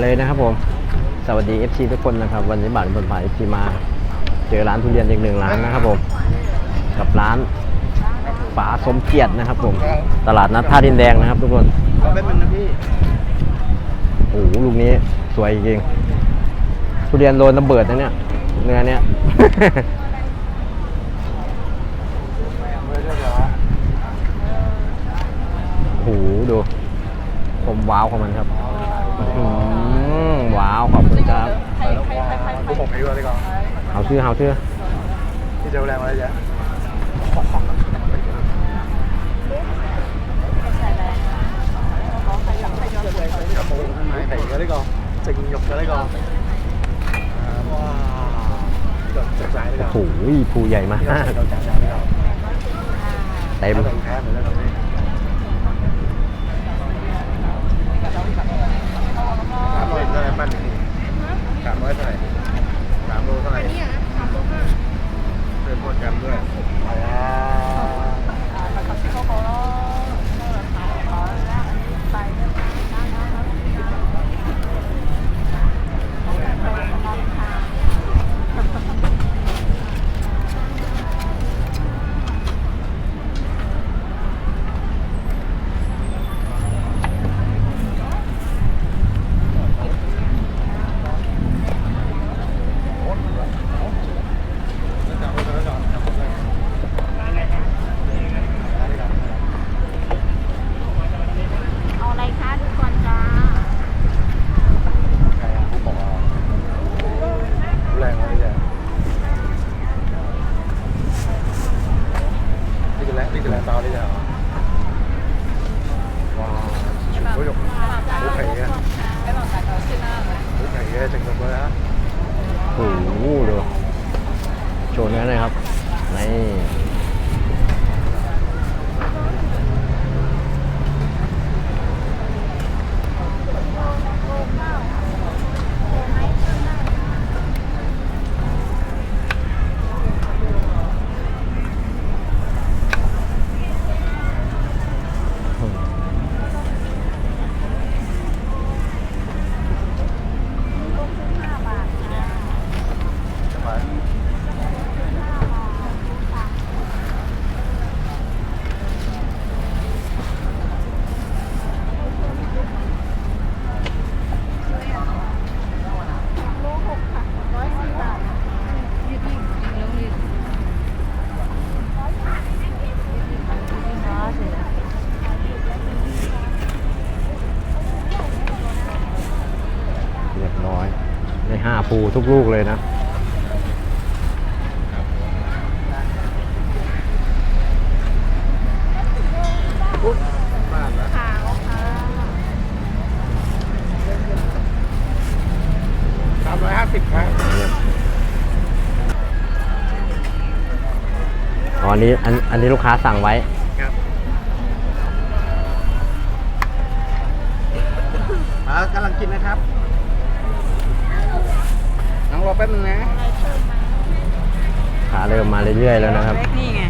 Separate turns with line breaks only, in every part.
เลยนะครับผม สวัสดี FC ทุกคนนะครับ วันนี้บ่านบนผ่าน FC มา เจอร้านทุเรียนอีกหนึ่งร้านนะครับผม กับร้านป๋าสมเกียรตินะครับผม ตลาดนัดท่าดินแดงนะครับ ทุกคน
รอแป๊บนึงนะพี่
โอ้โหลูกนี้สวยจริงทุเรียนโดนระเบิดนะเนี่ย เนื้อเนี้ยโอ้โหดูผมว้าวของมันครับอื้อหือว้าวขอบคุณครับ
ดู ผมอายุอะไรก่อน
เอาชื่อเอาชื่อ
พี่จะแรงอะไรเยอะครับผมข้างในใส่เยอะได้ก่อนจริงหยกเยอะได้ก่อนว้าวหยกจัดใจได้ก่อน
โอ้โหภูใหญ่มาก
ที่เราใส่เราจัดใจได้ก่อน
เต็ม
ถ้าแพ้เหมื อนแล้วพี่สามร้อยเท่าไหร่ปั้นนี่สามร้อยเท่าไหร่สามโลเท่าไหร่เพิ่มโปรแกรมด้วยแรงเลยจ้ะนี่คือแรง นี่คือแรงเบาเลยจ้ะว้าวชุดโอ้ยโอเคอะโอเคอะจังเลยนะ
โอ้โหดูโชว์เนื้อหน่อยครับนี่ เรียบร้อยได้ห้า ภูทุกลูกเลยนะ
บ้านละสามร้อยห้าสิบครับ
อ๋ออันนี้อันอันนี้ลูกค้าสั่งไว้
ครับอ่ากำลังกินนะครับน้อง รอแป๊บนึงนะ
ขาเริ่มมาเรื่อยๆแล้วนะครับ
นี่ไง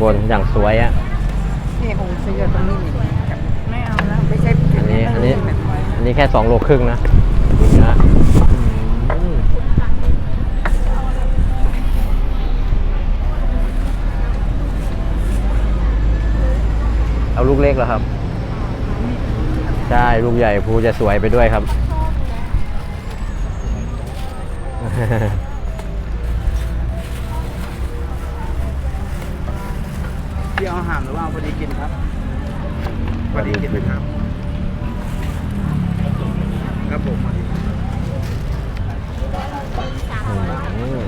บนอย่างสวยอะ
นี่คงซื้อตรงนี้นี่ไม่เอาแล้วไม่ใช่
อันนี้อันนี้
แบบ
อันนี้แค่สองโลครึ่งนะดูเนื้ออืมเอาลูกเล็กเหรอครับ ใช่ ลูกใหญ่ภูจะสวยไปด้วยครับ
พี่เอาอาหารหรือว่าเอาพอดีกินครับพอดีกินไหมครับ ครับผมพอดี
อืม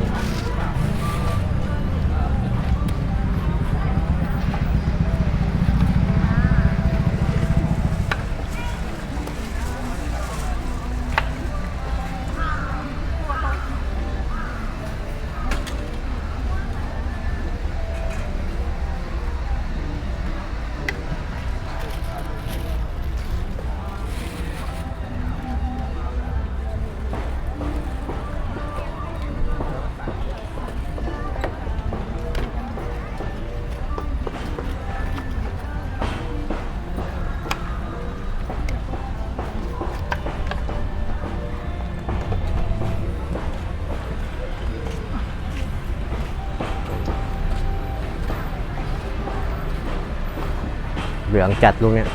เหลืองจัดลูกเนี้ย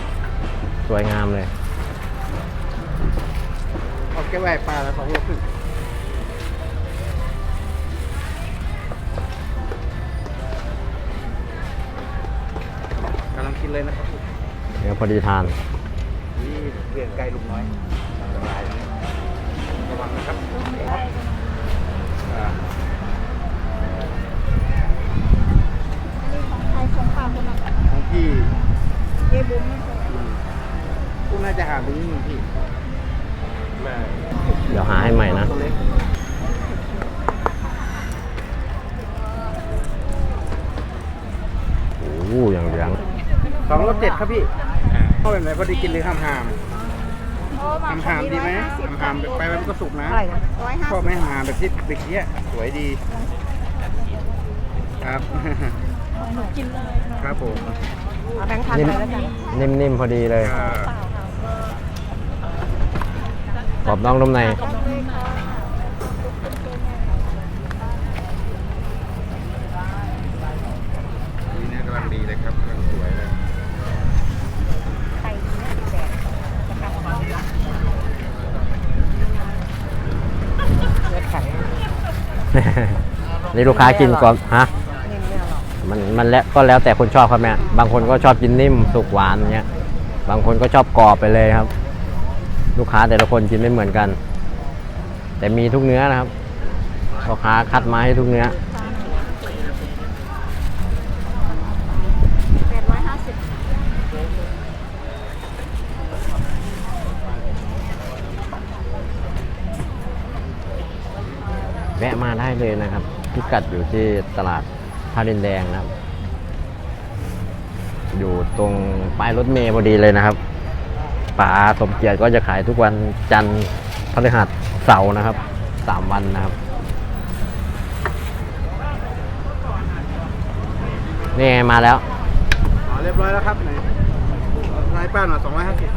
สวยงามเลย
เอาแก้วแหวกปลาละสองโลครึ่งกำลังกินเลยนะครับ
เนื้อพอดีทาน
นี่เรียนไกลลุงน้อยสบายเลยระวังนะครับอ่า
ใครของฝากคนนั้น
ของพี่
เยบุ้มไม่ใช่
กูน่าจะหาตรงนี้พี่แม่
เดี๋ยวหาให้ใหม่นะ
ตัวเล็ก
โอ้โหอย่างเหลือง
สองรสเจ็ดครับพี่เข้าแบบไหนพอดีกินเลยห้ามหาม
โอ้มา
หามหามดีไหมหามหามไปมันก็สุกนะ
อะไรนะร้อยห้า
ชอบไหมหามแบบที่เมื่อกี้สวยดี ครับ
หนูกินเลย
ครับผม
เอาแบงค์พัน
นิ่ม
ไปแล้วกัน
นิ่มๆพอดีเลย
อ่า ก
รอบน้องนุ่มใน
นี่เนี่ยกำลังดีเลยครับกำลังสวยเลย
ไข่ดีนะแดดนะครับเลือดแข็ง
นี่ลูกค้ากินก่อนฮะ
นิ่มไม่อร่อย
มันมันแล้วก็แล้วแต่คนชอบครับแม่บางคนก็ชอบกินนิ่มสุกหวานอย่างเงี้ย บางคนก็ชอบกรอบไปเลยครับ ลูกค้าแต่ละคนกินไม่เหมือนกัน แต่มีทุกเนื้อนะครับพ่อค้าคัดมาให้ทุกเนื้อ
แปดร้อยห้าสิบ
แวะมาได้เลยนะครับ พิกัดอยู่ที่ตลาดท่าดินแดงนะครับ อยู่ตรงป้ายรถเมล์พอดีเลยนะครับป๋าสมเกียรติก็จะขายทุกวันจันทร์พฤหัสเสาร์นะครับสามวันนะครับนี่ไงมาแล้ว
เรียบร้อยแล้วครับไหนนายป้าหน่อยสองร้อยห้าสิบ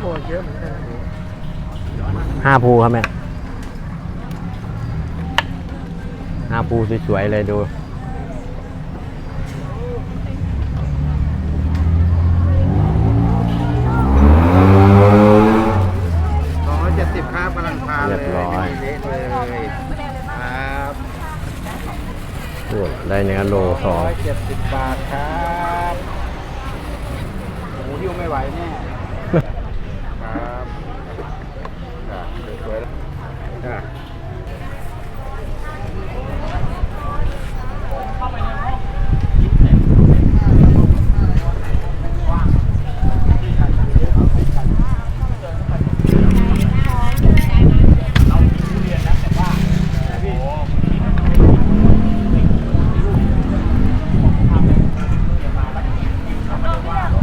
โอ้เยอะเหมือนกัน
ห้าภูครับแม่ห้าภูสวยๆเลยดู
สองร้อยเจ็ดสิบครับกำลังทานเลย
เรียบร้อย
เละเลยครับ
โอ้ได้เนื้อโลสอง
ร้อยเจ็ดสิบบาทครับโอ้โหหิ้วไม่ไหวแน่ครับอะสวยๆแล้วอะ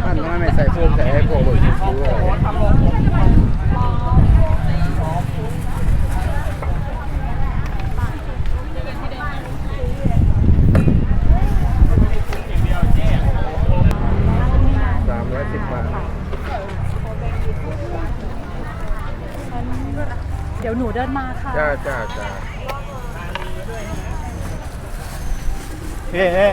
บ้านน้อยไม่ใส่โฟมใส่ให้พวกเลยชิวๆเลยสามร้อยสิบบาท
เดี๋ยวหนูเดินมาค่ะ
จ้าจ้าจ้า เฮ้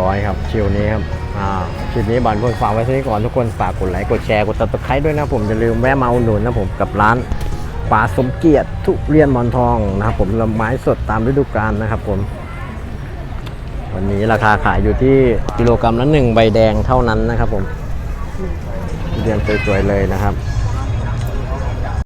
ร้อยครับชิวนี้ครับอ่าคลิปนี้บานเพิ่งฝากไว้ที่นี้ก่อนทุกคนฝากกดไลค์กดแชร์กดติดตามด้วยนะผมอย่าลืมแวะมาอุดหนุนนะผมกับร้านป่าสมเกียรติทุเรียนมอนทองนะครับผมลำไม้สดตามฤดูกาลนะครับผมวันนี้ราคาขายอยู่ที่กิโลกรัมละหนึ่งใบแดงเท่านั้นนะครับผมทุเรียนสวยๆเลยนะครับ